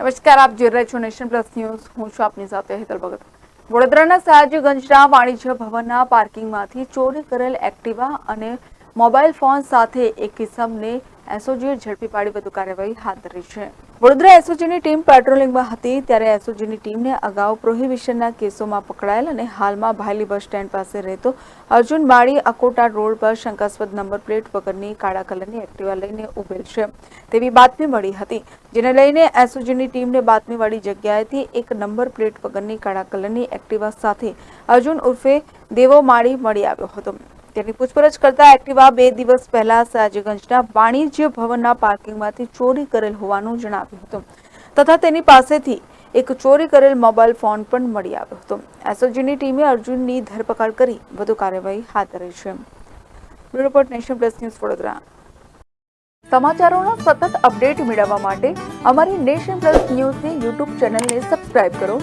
નમસ્કાર, આપ જોઈ રહ્યા છો નેશન પ્લસ ન્યૂઝ. હું છું આપની સાથે હેતલ ભગત. વડોદરાના સયાજીગંજના વાણિજ્ય ભવનના પાર્કિંગમાંથી ચોરી કરેલ એક્ટિવા અને મોબાઈલ ફોન સાથે એક કિસમને એસઓજીએ ઝડપી પાડી, વધુ કાર્યવાહી હાથ ધરી છે. વડોદરા એસઓજીની ટીમ પેટ્રોલિંગમાં હતી ત્યારે એસઓજીની ટીમને અગાઉ પ્રોહિબિશનના કેસોમાં પકડાયેલ અને હાલમાં ભાયલી બસ સ્ટેન્ડ પાસે રહેતો અર્જુન માળી અકોટા રોડ પર શંકાસ્પદ નંબર પ્લેટ વગરની કાળા કલરની એક્ટિવા લઈને ઉભેલ છે. તેવી બાતમી મળી હતી, જેને લઈને એસઓજીની ટીમને બાતમીવાળી જગ્યાએથી એક નંબર પ્લેટ વગરની કાળા કલરની એક્ટિવા સાથે અર્જુન ઉર્ફે દેવો માળી મળી આવ્યો હતો. તેની પૂછપરછ કરતા એક્ટિવા બે દિવસ પહેલા સયાજીગંજના વાણિજ્ય ભવનના પાર્કિંગમાંથી ચોરી કરેલ હોવાનું જણાવ્યું હતું. તથા તેની પાસેથી એક ચોરી કરેલ મોબાઈલ ફોન પણ મળી આવ્યો હતો. એસઓજીની ટીમે અર્જુનની ધરપકડ કરી વધુ કાર્યવાહી હાથ ધરી છે. Bureau Nation Plus news Vadodara. સમાચારોનો સતત અપડેટ મેળવવા માટે અમારી નેશન પ્લસ ન્યૂઝની યુટ્યુબ ચેનલને સબસ્ક્રાઇબ કરો.